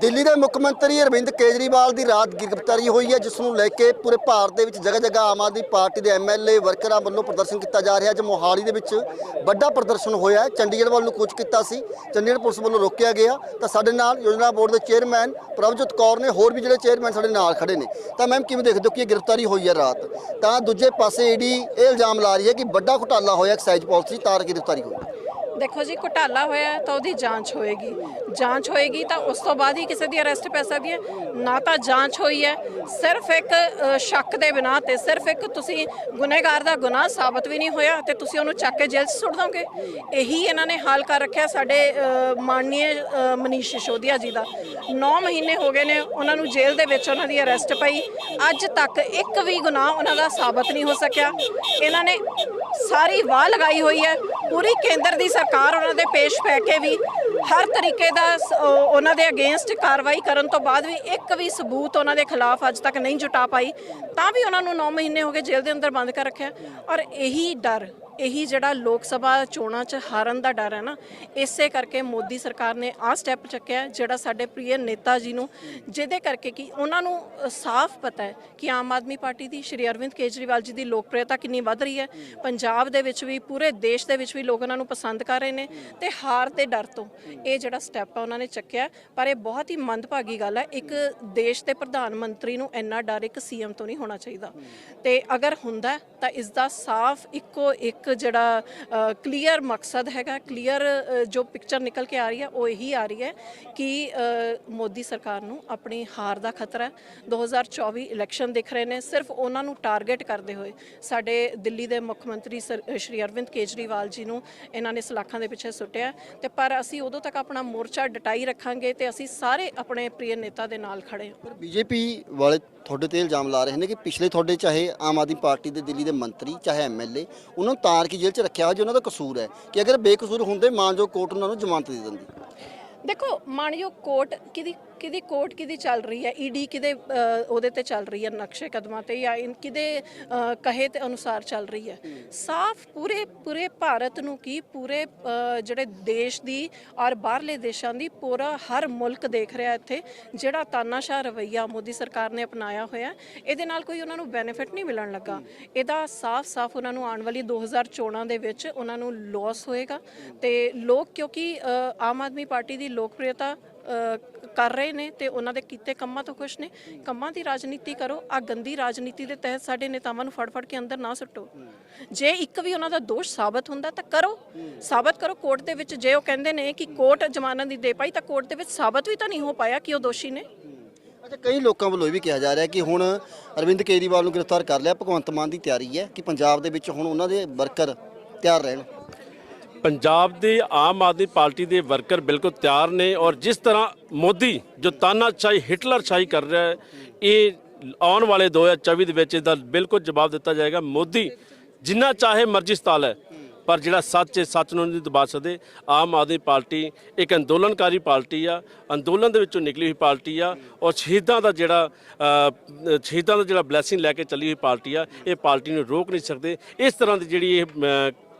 ਦਿੱਲੀ ਦੇ ਮੁੱਖ ਮੰਤਰੀ ਅਰਵਿੰਦ ਕੇਜਰੀਵਾਲ ਦੀ ਰਾਤ ਗ੍ਰਿਫਤਾਰੀ ਹੋਈ ਹੈ, ਜਿਸ ਨੂੰ ਲੈ ਕੇ ਪੂਰੇ ਭਾਰਤ ਦੇ ਵਿੱਚ ਜਗ੍ਹਾ ਜਗ੍ਹਾ ਆਮ ਆਦਮੀ ਪਾਰਟੀ ਦੇ ਐਮਐਲਏ ਵਰਕਰਾਂ ਵੱਲੋਂ ਪ੍ਰਦਰਸ਼ਨ ਕੀਤਾ ਜਾ ਰਿਹਾ, ਅੱਜ ਮੋਹਾਲੀ ਦੇ ਵਿੱਚ ਵੱਡਾ ਪ੍ਰਦਰਸ਼ਨ ਹੋਇਆ ਹੈ। ਚੰਡੀਗੜ੍ਹ ਵੱਲ ਨੂੰ ਕੂਚ ਕੀਤਾ ਸੀ, ਚੰਡੀਗੜ੍ਹ ਪੁਲਿਸ ਵੱਲੋਂ ਰੋਕਿਆ ਗਿਆ। ਤਾਂ ਸਾਡੇ ਨਾਲ ਯੋਜਨਾ ਬੋਰਡ ਦੇ ਚੇਅਰਮੈਨ ਪ੍ਰਭਜੋਤ ਕੌਰ ਨੇ, ਹੋਰ ਵੀ ਜਿਹੜੇ ਚੇਅਰਮੈਨ ਸਾਡੇ ਨਾਲ ਖੜੇ ਨੇ। ਤਾਂ ਮੈਮ, ਕਿਵੇਂ ਦੇਖਦੇ ਹੋ ਕਿ ਇਹ ਗ੍ਰਿਫਤਾਰੀ ਹੋਈ ਹੈ ਰਾਤ? ਤਾਂ ਦੂਜੇ ਪਾਸੇ ਈਡੀ ਇਹ ਇਲਜ਼ਾਮ ਲਾ ਰਹੀ ਹੈ ਕਿ ਵੱਡਾ ਘੁਟਾਲਾ ਹੋਇਆ ਐਕਸਾਈਜ਼ ਪਾਲਿਸੀ ਤਾਰ ਗ੍ਰਿਫਤਾਰੀ ਹੋਈ। ਦੇਖੋ ਜੀ ਘੁਟਾਲਾ ਹੋਇਆ ਤਾਂ ਉਹਦੀ ਜਾਂਚ ਹੋਏਗੀ। ਜਾਂਚ ਹੋਏਗੀ ਤਾਂ ਉਸ ਤੋਂ ਬਾਅਦ ਹੀ ਕਿਸੇ ਦੀ ਅਰੈਸਟ ਪੈ ਸਕਦੀ ਹੈ। ਨਾ ਤਾਂ ਜਾਂਚ ਹੋਈ ਹੈ ਸਿਰਫ ਇੱਕ ਸ਼ੱਕ ਦੇ ਬਿਨਾਂ ਤੇ ਸਿਰਫ ਇੱਕ ਤੁਸੀਂ ਗੁਨੇਗਾਰ ਦਾ ਗੁਨਾਹ ਸਾਬਤ ਵੀ ਨਹੀਂ ਹੋਇਆ ਤੇ ਤੁਸੀਂ ਉਹਨੂੰ ਚੱਕ ਕੇ ਜੇਲ੍ਹ 'ਚ ਸੁੱਟ ਦੋਗੇ। ਇਹੀ ਇਹਨਾਂ ਨੇ ਹਾਲ ਕਰ ਰੱਖਿਆ ਸਾਡੇ ਅ, ਮਨੀਸ਼ ਸਿਸੋਦੀਆ ਜੀ ਦਾ। 9 ਮਹੀਨੇ ਹੋ ਗਏ ਨੇ ਉਹਨਾਂ ਨੂੰ ਜੇਲ੍ਹ ਦੇ ਵਿੱਚ ਉਹਨਾਂ ਦੀ ਅਰੈਸਟ ਪਈ। ਅੱਜ ਤੱਕ ਇੱਕ ਵੀ ਗੁਨਾਹ ਉਹਨਾਂ ਦਾ ਸਾਬਤ ਨਹੀਂ ਹੋ ਸਕਿਆ। ਇਹਨਾਂ ਨੇ ਸਾਰੀ ਵਾਹ ਲਗਾਈ ਹੋਈ ਹੈ। ਪੂਰੀ ਕੇਂਦਰ ਦੀ ਸਰਕਾਰ ਉਹਨਾਂ ਦੇ ਪੇਸ਼ ਪੈ ਕੇ ਵੀ ਹਰ ਤਰੀਕੇ ਦਾ ਉਹਨਾਂ ਦੇ ਅਗੇਂਸਟ ਕਾਰਵਾਈ ਕਰਨ ਤੋਂ ਬਾਅਦ ਵੀ ਇੱਕ ਵੀ ਸਬੂਤ ਉਹਨਾਂ ਦੇ ਖਿਲਾਫ ਅੱਜ ਤੱਕ ਨਹੀਂ ਜੁਟਾ ਪਾਈ, ਤਾਂ ਵੀ ਉਹਨਾਂ ਨੂੰ 9 ਮਹੀਨੇ ਹੋ ਗਏ ਜੇਲ੍ਹ ਦੇ ਅੰਦਰ ਬੰਦ ਕਰ ਰੱਖਿਆ। ਔਰ ਇਹੀ ਡਰ ਇਹੀ ਜਿਹੜਾ ਲੋਕ ਸਭਾ ਚੋਣਾਂ 'ਚ ਹਾਰਨ ਦਾ ਡਰ ਹੈ ਨਾ, ਇਸੇ ਕਰਕੇ ਮੋਦੀ ਸਰਕਾਰ ਨੇ ਆਹ ਸਟੈਪ ਚੱਕਿਆ ਜਿਹੜਾ ਸਾਡੇ ਪ੍ਰਿਯ ਨੇਤਾ ਜੀ ਨੂੰ, ਜਿਹਦੇ ਕਰਕੇ ਕਿ ਉਹਨਾਂ ਨੂੰ ਸਾਫ਼ ਪਤਾ ਹੈ ਕਿ ਆਮ ਆਦਮੀ ਪਾਰਟੀ ਦੀ ਸ਼੍ਰੀ ਅਰਵਿੰਦ ਕੇਜਰੀਵਾਲ ਜੀ ਦੀ ਲੋਕਪ੍ਰਿਯਤਾ ਕਿੰਨੀ ਵੱਧ ਰਹੀ ਹੈ। ਪੰਜਾਬ ਦੇ ਵਿੱਚ ਵੀ, ਪੂਰੇ ਦੇਸ਼ ਦੇ ਵਿੱਚ ਵੀ ਲੋਕ ਉਹਨਾਂ ਨੂੰ ਪਸੰਦ ਕਰ ਰਹੇ ਨੇ ਤੇ ਹਾਰ ਦੇ ਡਰ ਤੋਂ ਇਹ ਜਿਹੜਾ ਸਟੈਪ ਹੈ ਉਹਨਾਂ ਨੇ ਚੱਕਿਆ ਪਰ ਇਹ ਬਹੁਤ ਹੀ ਮੰਦਭਾਗੀ ਗੱਲ ਹੈ, ਇੱਕ ਦੇਸ਼ ਦੇ ਪ੍ਰਧਾਨ ਮੰਤਰੀ ਨੂੰ ਇੰਨਾ ਡਰ ਇੱਕ ਸੀਐਮ ਤੋਂ ਨਹੀਂ ਹੋਣਾ ਚਾਹੀਦਾ। ਤੇ ਅਗਰ ਹੁੰਦਾ ਤਾਂ ਇਸ ਦਾ ਸਾਫ਼ ਇੱਕੋ ਇੱਕ ਜਿਹੜਾ ਕਲੀਅਰ ਮਕਸਦ ਹੈਗਾ ਕਲੀਅਰ ਜੋ ਪਿਕਚਰ ਨਿਕਲ ਕੇ ਆ ਰਹੀ ਹੈ, ਉਹ ਇਹੀ ਆ ਰਹੀ ਹੈ ਕਿ ਮੋਦੀ ਸਰਕਾਰ ਨੂੰ ਆਪਣੀ ਹਾਰ ਦਾ ਖਤਰਾ ਹੈ। 2024 ਇਲੈਕਸ਼ਨ ਦਿਖ ਰਹੇ ਨੇ, ਸਿਰਫ ਉਹਨਾਂ ਨੂੰ ਟਾਰਗੇਟ ਕਰਦੇ ਹੋਏ। ਸਾਡੇ ਦਿੱਲੀ ਦੇ ਮੁੱਖ ਮੰਤਰੀ ਸਰ- ਸ਼੍ਰੀ ਅਰਵਿੰਦ ਕੇਜਰੀਵਾਲ ਜੀ ਨੂੰ ਇਹਨਾਂ ਨੇ ਸਲਾਖਾਂ ਦੇ ਪਿੱਛੇ ਸੁੱਟਿਆ ਤੇ ਪਰ ਅਸੀਂ ਉਦੋਂ ਤੱਕ ਆਪਣਾ ਮੋਰਚਾ ਡਟਾਈ ਰੱਖਾਂਗੇ ਤੇ ਅਸੀਂ ਸਾਰੇ ਆਪਣੇ ਪ੍ਰਿਯ ਨੇਤਾ ਦੇ ਨਾਲ ਖੜੇ ਹਾਂ। ਪਰ ਬੀਜੇਪੀ ਵਾਲੇ ਤੁਹਾਡੇ ਤੇ ਇਲਜ਼ਾਮ ਲਾ ਰਹੇ ਨੇ ਕਿ ਪਿਛਲੇ ਤੁਹਾਡੇ ਚਾਹੇ ਆਮ ਆਦਮੀ ਪਾਰਟੀ ਦੇ ਦਿੱਲੀ ਦੇ ਮੰਤਰੀ, ਚਾਹੇ ਐਮਐਲਏ ਉਹਨਾਂ ਨੂੰ ਤਾਰ ਕੇ ਜੇਲ੍ਹ 'ਚ ਰੱਖਿਆ ਹੋਇਆ, ਜੋ ਉਹਨਾਂ ਦਾ ਕਸੂਰ ਹੈ ਕਿ ਅਗਰ ਬੇਕਸੂਰ ਹੁੰਦੇ ਮਾਨਜੋ ਕੋਰਟ ਉਹਨਾਂ ਨੂੰ ਜ਼ਮਾਨਤ ਦੇ ਦਿੰਦੀ। ਦੇਖੋ, ਮਾਨਯੋਗ ਕੋਰਟ ਕਿਹਦੀ ਕਿਹਦੀ ਕੋਰਟ ਕਿਹਦੀ ਚੱਲ ਰਹੀ ਹੈ ਈਡੀ ਕਿਹਦੇ ਉਹਦੇ ਤੇ ਚੱਲ ਰਹੀ ਹੈ ਨਕਸ਼ੇ ਕਦਮਾਂ ਤੇ ਜਾਂ ਇਨ ਕਿਹਦੇ ਕਹੇ ਤੇ ਅਨੁਸਾਰ ਚੱਲ ਰਹੀ ਹੈ। ਸਾਫ਼ ਪੂਰੇ ਪੂਰੇ ਭਾਰਤ ਨੂੰ ਕੀ ਪੂਰੇ ਜਿਹੜੇ ਦੇਸ਼ ਦੀ ਔਰ ਬਾਹਰਲੇ ਦੇਸ਼ਾਂ ਦੀ ਪੂਰਾ ਹਰ ਮੁਲਕ ਦੇਖ ਰਿਹਾ ਇੱਥੇ, ਜਿਹੜਾ ਤਾਨਾਸ਼ਾਹ ਰਵਈਆ ਮੋਦੀ ਸਰਕਾਰ ਨੇ ਅਪਣਾਇਆ ਹੋਇਆ ਇਹਦੇ ਨਾਲ ਕੋਈ ਉਹਨਾਂ ਨੂੰ ਬੈਨੀਫਿਟ ਨਹੀਂ ਮਿਲਣ ਲੱਗਾ। ਇਹਦਾ ਸਾਫ਼-ਸਾਫ਼ ਉਹਨਾਂ ਨੂੰ ਆਉਣ ਵਾਲੀ 2000 ਚੋਣਾਂ ਦੇ ਵਿੱਚ ਉਹਨਾਂ ਨੂੰ ਲਾਸ ਹੋਏਗਾ ਤੇ ਲੋਕ ਕਿਉਂਕਿ ਆਮ ਆਦਮੀ ਪਾਰਟੀ ਦੀ ਲੋਕਪ੍ਰਿਯਤਾ ਕਰ ਰਹੇ ਨੇ ਤੇ ਉਹਨਾਂ ਦੇ ਕੀਤੇ ਕੰਮਾਂ ਤੋਂ ਖੁਸ਼ ਨੇ। ਕੰਮਾਂ ਦੀ ਰਾਜਨੀਤੀ ਕਰੋ, ਆ ਗੰਦੀ ਰਾਜਨੀਤੀ ਦੇ ਤਹਿਤ ਸਾਡੇ ਨੇਤਾਵਾਂ ਨੂੰ ਫੜ-ਫੜ ਕੇ ਅੰਦਰ ਨਾ ਸੁੱਟੋ। ਜੇ ਇੱਕ ਵੀ ਉਹਨਾਂ ਦਾ ਦੋਸ਼ ਸਾਬਤ ਹੁੰਦਾ ਤਾਂ ਕਰੋ। ਸਾਬਤ ਕਰੋ, ਕੋਰਟ ਦੇ ਵਿੱਚ ਜੇ ਉਹ ਕਹਿੰਦੇ ਨੇ ਕਿ ਕੋਰਟ ਜ਼ਮਾਨਤ ਦੀ ਦੇ ਪਾਈ ਤਾਂ ਕੋਰਟ ਦੇ ਵਿੱਚ ਸਾਬਤ ਵੀ ਤਾਂ ਨਹੀਂ ਹੋ ਪਾਇਆ ਕਿ ਉਹ ਦੋਸ਼ੀ ਨੇ। ਅੱਛਾ, ਕਈ ਲੋਕਾਂ ਵੱਲੋਂ ਇਹ ਵੀ ਕਿਹਾ ਜਾ ਰਿਹਾ ਕਿ ਹੁਣ ਅਰਵਿੰਦ ਕੇਜਰੀਵਾਲ ਨੂੰ ਗ੍ਰਿਫਤਾਰ ਕਰ ਲਿਆ, ਭਗਵੰਤ ਮਾਨ ਦੀ ਤਿਆਰੀ ਹੈ ਕਿ ਪੰਜਾਬ ਦੇ ਵਿੱਚ ਹੁਣ ਉਹਨਾਂ ਦੇ ਵਰਕਰ ਤਿਆਰ ਰਹਿਣ। ਪੰਜਾਬ ਦੇ ਆਮ ਆਦਮੀ ਪਾਰਟੀ ਦੇ ਵਰਕਰ ਬਿਲਕੁਲ ਤਿਆਰ ਨੇ ਔਰ ਜਿਸ ਤਰ੍ਹਾਂ ਮੋਦੀ ਜੋ ਤਾਨਾਸ਼ਾਹੀ ਹਿਟਲਰ ਸ਼ਾਹੀ ਕਰ ਰਿਹਾ ਹੈ, ਇਹ ਆਉਣ ਵਾਲੇ 2024 ਦੇ ਵਿੱਚ ਇਹਦਾ ਬਿਲਕੁਲ ਜਵਾਬ ਦਿੱਤਾ ਜਾਏਗਾ। ਮੋਦੀ ਜਿੰਨਾ ਚਾਹੇ ਮਰਜ਼ੀ ਸਤਾਲ ਹੈ, ਪਰ ਜਿਹੜਾ ਸੱਚ ਹੈ, ਸੱਚ ਨੂੰ ਨਹੀਂ ਦਬਾ ਸਕਦੇ। ਆਮ ਆਦਮੀ ਪਾਰਟੀ ਇੱਕ ਅੰਦੋਲਨਕਾਰੀ ਪਾਰਟੀ ਆ, ਅੰਦੋਲਨ ਦੇ ਵਿੱਚੋਂ ਨਿਕਲੀ ਹੋਈ ਪਾਰਟੀ ਆ ਔਰ ਸ਼ਹੀਦਾਂ ਦਾ ਜਿਹੜਾ ਸ਼ਹੀਦਾਂ ਦਾ ਜਿਹੜਾ ਬਲੇਸਿੰਗ ਲੈ ਕੇ ਚੱਲੀ ਹੋਈ ਪਾਰਟੀ ਆ, ਇਹ ਪਾਰਟੀ ਨੂੰ ਰੋਕ ਨਹੀਂ ਸਕਦੇ। ਇਸ ਤਰ੍ਹਾਂ ਦੀ ਜਿਹੜੀ ਇਹ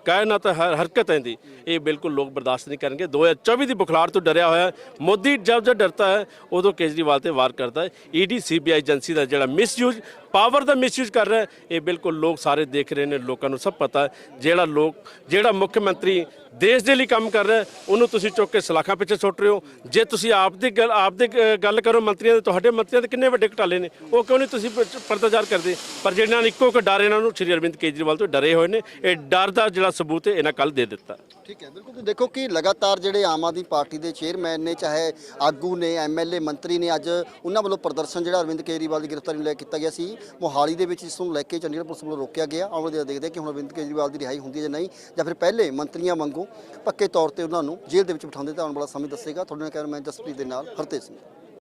ਕਾਇਨਾਤ ਹਰ ਹਰਕਤ ਹੈ ਦੀ ਇਹ ਬਿਲਕੁਲ ਲੋਕ ਬਰਦਾਸ਼ਤ ਨਹੀਂ ਕਰਨਗੇ। 2024 ਦੀ ਬੁਖਲਾਰ ਤੋਂ ਡਰਿਆ ਹੋਇਆ ਮੋਦੀ ਜਦ ਜਦ ਡਰਤਾ ਹੈ, ਉਦੋਂ ਕੇਜਰੀਵਾਲ ਤੇ ਵਾਰ ਕਰਦਾ ਹੈ। ਈਡੀ, ਸੀਬੀਆਈ ਏਜੰਸੀ ਦਾ ਜਿਹੜਾ ਮਿਸਯੂਜ਼ ਪਾਵਰ ਦਾ ਮਿਸਯੂਜ਼ ਕਰ ਰਿਹਾ ਇਹ ਬਿਲਕੁਲ ਲੋਕ ਸਾਰੇ ਦੇਖ ਰਹੇ ਨੇ, ਲੋਕਾਂ ਨੂੰ ਸਭ ਪਤਾ ਜਿਹੜਾ ਲੋਕ, ਜਿਹੜਾ ਮੁੱਖ ਮੰਤਰੀ ਦੇਸ਼ ਦੇ ਲਈ ਕੰਮ ਕਰ ਰਿਹਾ ਉਹਨੂੰ ਤੁਸੀਂ ਚੁੱਕ ਕੇ ਸਲਾਖਾਂ ਪਿੱਛੇ ਸੁੱਟ ਰਹੇ ਹੋ। ਜੇ ਤੁਸੀਂ ਆਪ ਦੀ ਗੱਲ, ਆਪ ਦੀ ਗ- ਗੱਲ ਕਰੋ, ਮੰਤਰੀਆਂ ਦੇ, ਤੁਹਾਡੇ ਮੰਤਰੀਆਂ ਦੇ ਕਿੰਨੇ ਵੱਡੇ ਘਟਾਲੇ ਨੇ। ਉਹ ਕਿਉਂ ਨਹੀਂ ਤੁਸੀਂ ਪ- ਪਰਦਾਜ਼ਾਰ ਕਰਦੇ? ਪਰ ਜਿਹਨਾਂ ਨੇ ਇੱਕੋ ਇੱਕ ਡਰ ਇਹਨਾਂ ਨੂੰ, ਸ਼੍ਰੀ ਅਰਵਿੰਦ ਕੇਜਰੀਵਾਲ ਤੋਂ ਡਰੇ ਹੋਏ ਨੇ, ਇਹ ਡਰ ਦਾ ਜਿਹੜਾ ਸਬੂਤ ਹੈ, ਇਹਨਾਂ ਕੱਲ ਦੇ ਦਿੱਤਾ। ਠੀਕ ਹੈ, ਬਿਲਕੁਲ। ਤੁਸੀਂ ਦੇਖੋ ਕਿ ਲਗਾਤਾਰ ਜਿਹੜੇ ਆਮ ਆਦਮੀ ਪਾਰਟੀ ਦੇ ਚੇਅਰਮੈਨ ਨੇ, ਚਾਹੇ ਆਗੂ ਨੇ ਐਮਐਲਏ ਮੰਤਰੀ ਨੇ, ਅੱਜ ਉਹਨਾਂ ਵੱਲੋਂ ਪ੍ਰਦਰਸ਼ਨ ਜਿਹੜਾ ਅਰਵਿੰਦ ਕੇਜਰੀਵਾਲ ਦੀ ਗ੍ਰਿਫਤਾਰੀ ਨੂੰ ਲੈ ਕੇ ਕੀਤਾ ਗਿਆ ਸੀ। ਮੋਹਾਲੀ ਦੇ ਵਿੱਚ ਇਸ ਨੂੰ ਲੈ ਕੇ ਚੰਡੀਗੜ੍ਹ ਪੁਲਿਸ ਵੱਲੋਂ ਰੋਕਿਆ ਗਿਆ। ਆਉਣ ਵਾਲੇ ਦੇਖਦੇ ਕਿ ਹੁਣ ਅਰਵਿੰਦ ਕੇਜਰੀਵਾਲ ਦੀ ਰਿਹਾਈ ਹੁੰਦੀ ਹੈ ਜਾਂ ਨਹੀਂ, ਜਾਂ ਫਿਰ ਪਹਿਲੇ ਮੰਤਰੀਆਂ ਵਾਂਗੂ ਪੱਕੇ ਤੌਰ ਤੇ ਉਹਨਾਂ ਨੂੰ ਜੇਲ੍ਹ ਦੇ ਵਿੱਚ ਬਿਠਾਉਂਦੇ ਤਾਂ ਆਉਣ ਵਾਲਾ ਸਮੇਂ ਦੱਸੇਗਾ। ਤੁਹਾਡੇ ਨਾਲ ਕੈਮਰਾਮੈਨ ਜਸਪ੍ਰੀਤ ਦੇ ਨਾਲ ਹਰਤੇਜ ਸਿੰਘ।